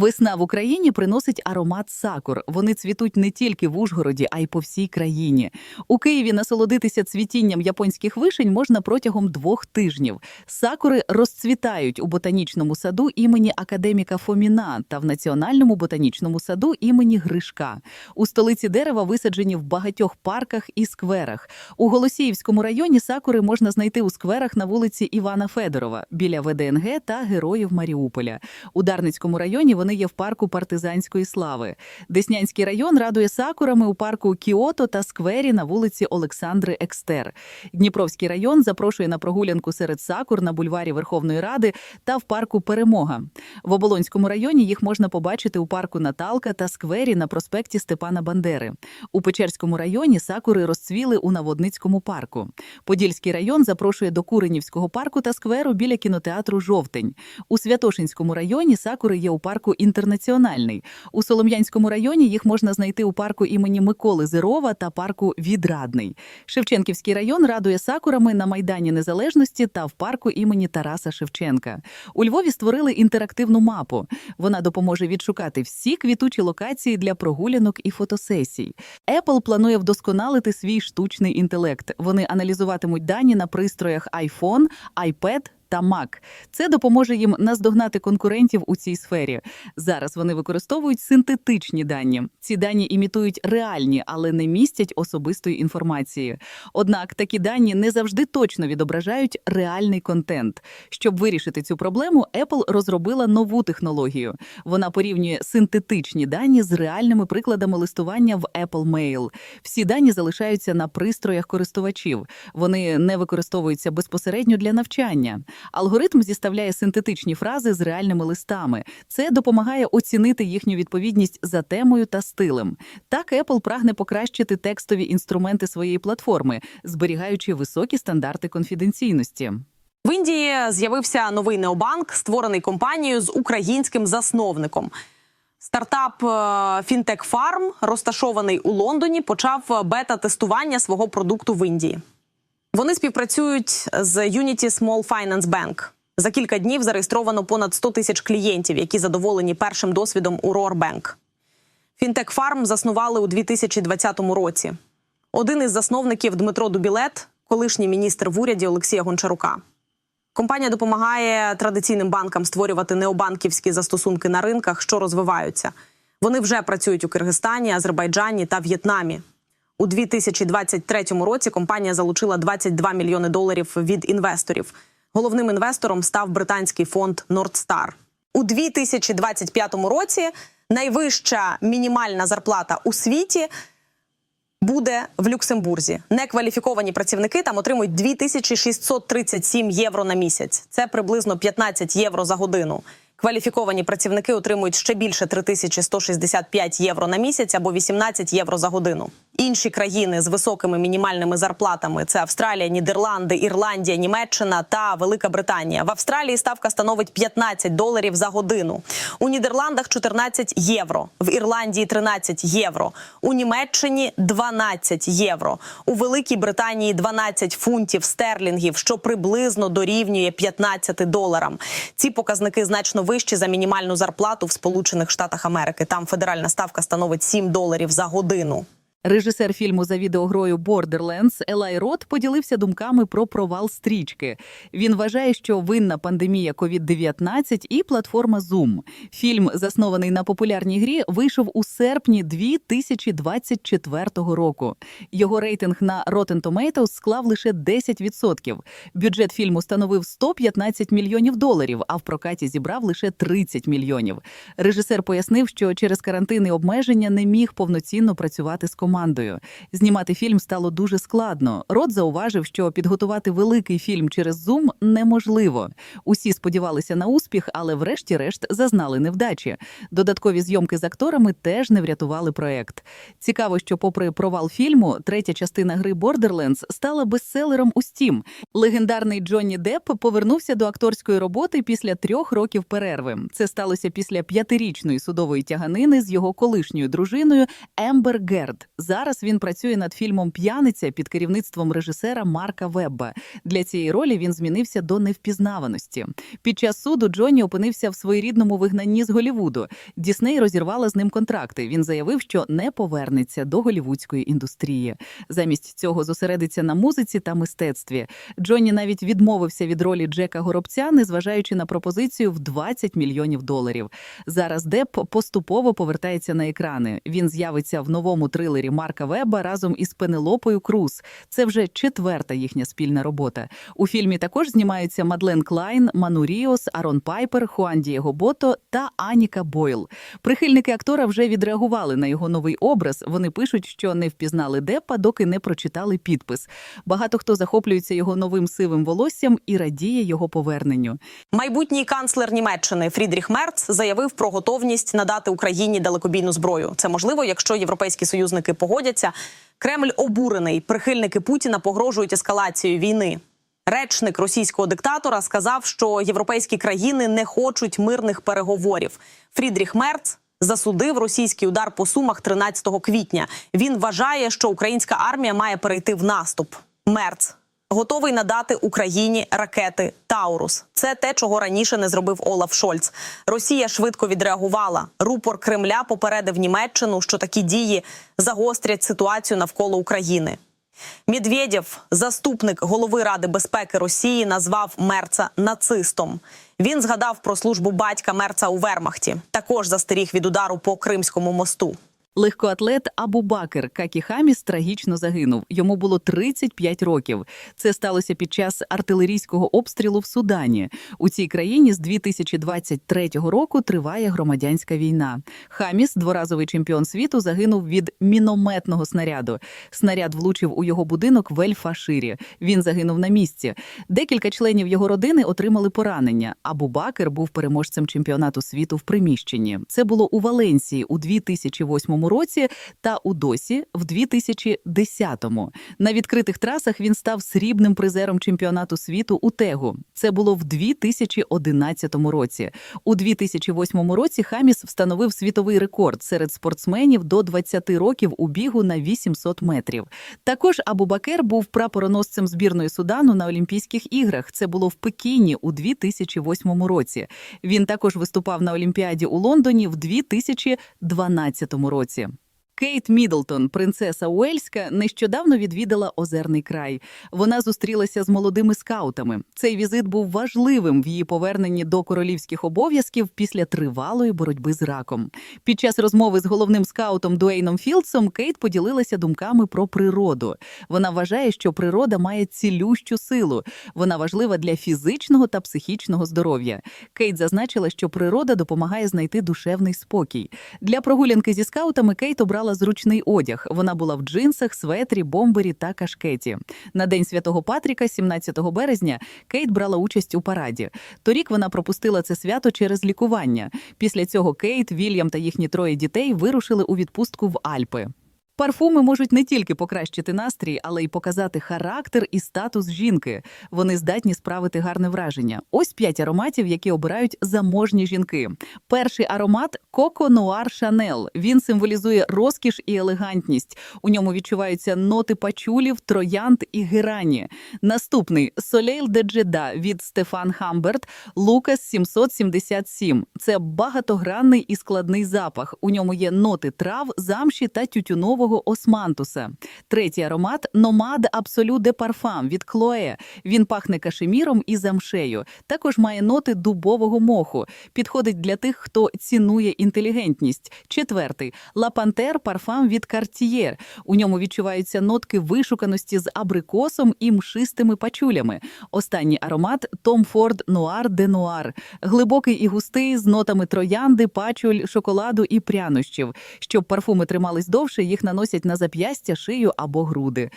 Весна в Україні приносить аромат сакур. Вони цвітуть не тільки в Ужгороді, а й по всій країні. У Києві насолодитися цвітінням японських вишень можна протягом двох тижнів. Сакури розцвітають у ботанічному саду імені академіка Фоміна та в Національному ботанічному саду імені Гришка. У столиці дерева висаджені в багатьох парках і скверах. У Голосіївському районі сакури можна знайти у скверах на вулиці Івана Федорова біля ВДНГ та Героїв Маріуполя. У Дарницькому районі вони є в парку партизанської слави. Деснянський район радує сакурами у парку Кіото та сквері на вулиці Олександри Екстер. Дніпровський район запрошує на прогулянку серед сакур на бульварі Верховної Ради та в парку Перемога. В Оболонському районі їх можна побачити у парку Наталка та сквері на проспекті Степана Бандери. У Печерському районі сакури розцвіли у Наводницькому парку. Подільський район запрошує до Куренівського парку та скверу біля кінотеатру Жовтень. У Святошинському районі сакури є у парку Інтернаціональний. У Солом'янському районі їх можна знайти у парку імені Миколи Зирова та парку Відрадний. Шевченківський район радує сакурами на Майдані Незалежності та в парку імені Тараса Шевченка. У Львові створили інтерактивну мапу. Вона допоможе відшукати всі квітучі локації для прогулянок і фотосесій. Apple планує вдосконалити свій штучний інтелект. Вони аналізуватимуть дані на пристроях iPhone, iPad та Mac. Це допоможе їм наздогнати конкурентів у цій сфері. Зараз вони використовують синтетичні дані. Ці дані імітують реальні, але не містять особистої інформації. Однак такі дані не завжди точно відображають реальний контент. Щоб вирішити цю проблему, Apple розробила нову технологію. Вона порівнює синтетичні дані з реальними прикладами листування в Apple Mail. Всі дані залишаються на пристроях користувачів. Вони не використовуються безпосередньо для навчання. Алгоритм зіставляє синтетичні фрази з реальними листами. Це допомагає оцінити їхню відповідність за темою та стилем. Так Apple прагне покращити текстові інструменти своєї платформи, зберігаючи високі стандарти конфіденційності. В Індії з'явився новий необанк, створений компанією з українським засновником. Стартап е, Fintech Farm, розташований у Лондоні, почав бета-тестування свого продукту в Індії. Вони співпрацюють з Unity Small Finance Bank. За кілька днів зареєстровано понад 100 тисяч клієнтів, які задоволені першим досвідом у Roar Bank. Fintech Farm заснували у 2020 році. Один із засновників Дмитро Дубілет, колишній міністр в уряді Олексія Гончарука. Компанія допомагає традиційним банкам створювати необанківські застосунки на ринках, що розвиваються. Вони вже працюють у Киргизстані, Азербайджані та В'єтнамі. У 2023 році компанія залучила 22 мільйони доларів від інвесторів. Головним інвестором став британський фонд Nordstar. У 2025 році найвища мінімальна зарплата у світі буде в Люксембурзі. Некваліфіковані працівники там отримують 2637 євро на місяць. Це приблизно 15 євро за годину. Кваліфіковані працівники отримують ще більше 3165 євро на місяць або 18 євро за годину. Інші країни з високими мінімальними зарплатами це Австралія, Нідерланди, Ірландія, Німеччина та Велика Британія. В Австралії ставка становить 15 доларів за годину. У Нідерландах 14 євро, в Ірландії 13 євро, у Німеччині 12 євро, у Великій Британії 12 фунтів стерлінгів, що приблизно дорівнює 15 доларам. Ці показники значно вищі за мінімальну зарплату в Сполучених Штатах Америки. Там федеральна ставка становить 7 доларів за годину. Режисер фільму за відеогрою Borderlands Елай Рот поділився думками про провал стрічки. Він вважає, що винна пандемія COVID-19 і платформа Zoom. Фільм, заснований на популярній грі, вийшов у серпні 2024 року. Його рейтинг на Rotten Tomatoes склав лише 10%. Бюджет фільму становив 115 мільйонів доларів, а в прокаті зібрав лише 30 мільйонів. Режисер пояснив, що через карантин і обмеження не міг повноцінно працювати з командою. Знімати фільм стало дуже складно. Рот зауважив, що підготувати великий фільм через Zoom неможливо. Усі сподівалися на успіх, але врешті-решт зазнали невдачі. Додаткові зйомки з акторами теж не врятували проект. Цікаво, що, попри провал фільму, третя частина гри Borderlands стала бестселером у Steam. Легендарний Джонні Депп повернувся до акторської роботи після трьох років перерви. Це сталося після п'ятирічної судової тяганини з його колишньою дружиною Ембер Герд Зараз він працює над фільмом П'яниця під керівництвом режисера Марка Вебба. Для цієї ролі він змінився до невпізнаваності. Під час суду Джонні опинився в своєрідному вигнанні з Голівуду. Дісней розірвала з ним контракти. Він заявив, що не повернеться до голівудської індустрії. Замість цього зосередиться на музиці та мистецтві. Джонні навіть відмовився від ролі Джека Горобця, незважаючи на пропозицію в 20 мільйонів доларів. Зараз Деп поступово повертається на екрани. Він з'явиться в новому трилері Марка Веба разом із Пенелопою Круз. Це вже четверта їхня спільна робота. У фільмі також знімаються Мадлен Клайн, Ману Ріос, Арон Пайпер, Хуан Дієго Бото та Аніка Бойл. Прихильники актора вже відреагували на його новий образ. Вони пишуть, що не впізнали Деппа, доки не прочитали підпис. Багато хто захоплюється його новим сивим волоссям і радіє його поверненню. Майбутній канцлер Німеччини Фрідріх Мерц заявив про готовність надати Україні далекобійну зброю. Це можливо, якщо європейські союзники погодяться. Кремль обурений. Прихильники Путіна погрожують ескалацією війни. Речник російського диктатора сказав, що європейські країни не хочуть мирних переговорів. Фрідріх Мерц засудив російський удар по сумах 13 квітня. Він вважає, що українська армія має перейти в наступ. Мерц готовий надати Україні ракети Таурус. Це те, чого раніше не зробив Олаф Шольц. Росія швидко відреагувала. Рупор Кремля попередив Німеччину, що такі дії загострять ситуацію навколо України. Медведєв, заступник голови Ради безпеки Росії, назвав Мерца нацистом. Він згадав про службу батька Мерца у Вермахті. Також застеріг від удару по Кримському мосту. Легкоатлет Абу Бакер Какі Хаміс трагічно загинув. Йому було 35 років. Це сталося під час артилерійського обстрілу в Судані. У цій країні з 2023 року триває громадянська війна. Хаміс, дворазовий чемпіон світу, загинув від мінометного снаряду. Снаряд влучив у його будинок в Ель-Фаширі. Він загинув на місці. Декілька членів його родини отримали поранення. Абу Бакер був переможцем чемпіонату світу в приміщенні. Це було у Валенсії у 2008 році та у Досі в 2010-му. На відкритих трасах він став срібним призером чемпіонату світу у Тегу. Це було в 2011 році. У 2008 році Хаміс встановив світовий рекорд серед спортсменів до 20 років у бігу на 800 метрів. Також Абу-Бакер був прапороносцем збірної Судану на Олімпійських іграх. Це було в Пекіні у 2008 році. Він також виступав на Олімпіаді у Лондоні в 2012 році совсем. Кейт Мідлтон, принцеса Уельська, нещодавно відвідала озерний край. Вона зустрілася з молодими скаутами. Цей візит був важливим в її поверненні до королівських обов'язків після тривалої боротьби з раком. Під час розмови з головним скаутом Дуейном Філдсом Кейт поділилася думками про природу. Вона вважає, що природа має цілющу силу. Вона важлива для фізичного та психічного здоров'я. Кейт зазначила, що природа допомагає знайти душевний спокій. Для прогулянки зі скаутами Кейт обрала зручний одяг. Вона була в джинсах, светрі, бомбері та кашкеті. На день святого Патріка, 17 березня, Кейт брала участь у параді. Торік вона пропустила це свято через лікування. Після цього Кейт, Вільям та їхні троє дітей вирушили у відпустку в Альпи. Парфуми можуть не тільки покращити настрій, але й показати характер і статус жінки. Вони здатні справити гарне враження. Ось п'ять ароматів, які обирають заможні жінки. Перший аромат Коко Нуар Шанел. Він символізує розкіш і елегантність. У ньому відчуваються ноти пачулів, троянд і герані. Наступний Солейл де Джеда від Стефан Хамберт Лукас 777. Це багатогранний і складний запах. У ньому є ноти трав, замші та тютюнового османтуса. Третій аромат Номад Абсолю де Парфам від Клоe. Він пахне кашеміром і замшею. Також має ноти дубового моху. Підходить для тих, хто цінує інтелігентність. Четвертий Ла Пантер парфам від Cartier. У ньому відчуваються нотки вишуканості з абрикосом і мшистими пачулями. Останній аромат Том Форд Нуар де Нуар. Глибокий і густий з нотами троянди, пачуль, шоколаду і прянощів. Щоб парфуми тримались довше, їх наносять на зап'ястя, шию або груди.